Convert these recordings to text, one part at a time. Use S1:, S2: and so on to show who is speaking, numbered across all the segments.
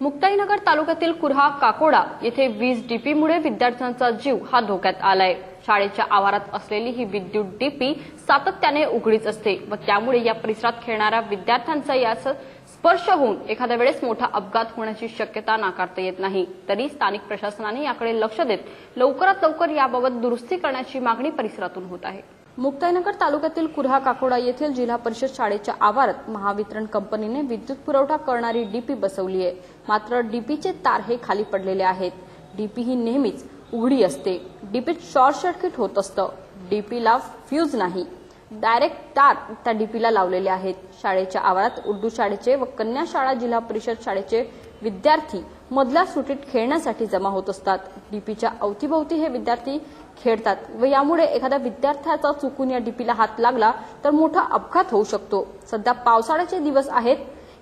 S1: मुक्ताईनगर तालुक्यातील कुर्हा काकोडा येथे वीज डीपीमुळे विद्यार्थ्यांचा जीव हा धोक्यात आलाय. शाळेच्या आवारात असलेली ही विद्युत डीपी सातत्याने उघडीच असते व त्यामुळे या परिसरात खेळणाऱ्या विद्यार्थ्यांचा यास स्पर्श होऊन एखाद्या वेळेस मोठा अपघात होण्याची शक्यता नाकारता येत नाही. तरी स्थानिक प्रशासनाने याकडे लक्ष देत लवकरात लवकर याबाबत दुरुस्ती करण्याची मागणी परिसरातून होत आहे. मुक्ताईनगर तालुक्यातील कुर्हा काकोडा येथील जिल्हा परिषद शाळेच्या आवारात महावितरण कंपनीने विद्युत पुरवठा करणारी डीपी बसवली आहे मात्र डीपीचे तार हे खाली पडलेले आहेत. डीपी ही नेहमीच उघडी असते. डीपीत शॉर्ट सर्किट होत असतं. डीपीला फ्यूज नाही. डायरेक्ट तार त्या डीपीला लावलेले आहेत. शाळेच्या आवारात उर्दू शाळेचे व कन्या शाळा जिल्हा परिषद शाळेचे विद्यार्थी मधल्या सुटीत खेळण्यासाठी जमा होत असतात. डीपीच्या अवतीभोवती हे विद्यार्थी खेळतात व यामुळे एखाद्या विद्यार्थ्याचा चुकून या डीपीला हात लागला तर मोठा अपघात होऊ शकतो. सध्या पावसाळ्याचे दिवस आहेत.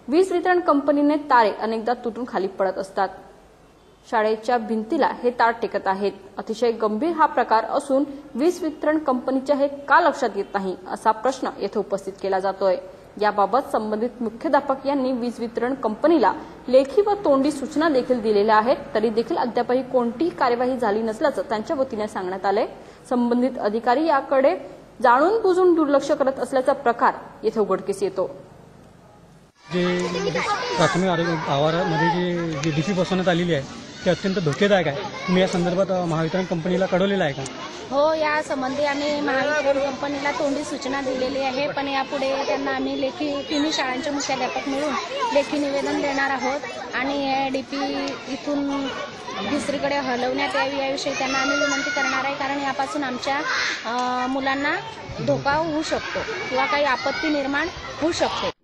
S1: वीज वितरण कंपनीने तारे अनेकदा तुटून खाली पडत असतात. शाळेच्या भिंतीला हे तार टेकत आहेत. अतिशय गंभीर हा प्रकार असून वीज वितरण कंपनीच्या हे का लक्षात येत नाही असा प्रश्न येथे उपस्थित केला जातोय. याबाबत संबंधित मुख्याध्यापक यांनी वीज वितरण कंपनीला लेखी व तोंडी सूचना देखील दिलेल्या आहेत तरी देखील अद्यापही कोणतीही कार्यवाही झाली नसल्याचं त्यांच्या वतीने सांगण्यात आलंय. संबंधित अधिकारी याकडे जाणून बुजून दुर्लक्ष करत असल्याचा प्रकार येथे उघडकीस येतो.
S2: जे प्राथमिक आरोग्य आवारामध्ये जी डी बसवण्यात आलेली आहे ते अत्यंत धोकेदायक आहे. तुम्ही या संदर्भात महावितरण कंपनीला कळवलेलं आहे का?
S3: हो या संबंधी आम्ही महावितरण कंपनीला तोंडी सूचना दिलेली आहे. पण यापुढे त्यांना आम्ही लेखी तिन्ही शाळांचे मुख्याध्यापक मिळून लेखी निवेदन देणार आहोत. आणि डी पी इथून दुसरीकडे हलवण्यात यावी याविषयी त्यांना आम्ही विनंती करणार आहे. कारण यापासून आमच्या अ, मुलांना धोका होऊ शकतो किंवा काही आपत्ती निर्माण होऊ शकते.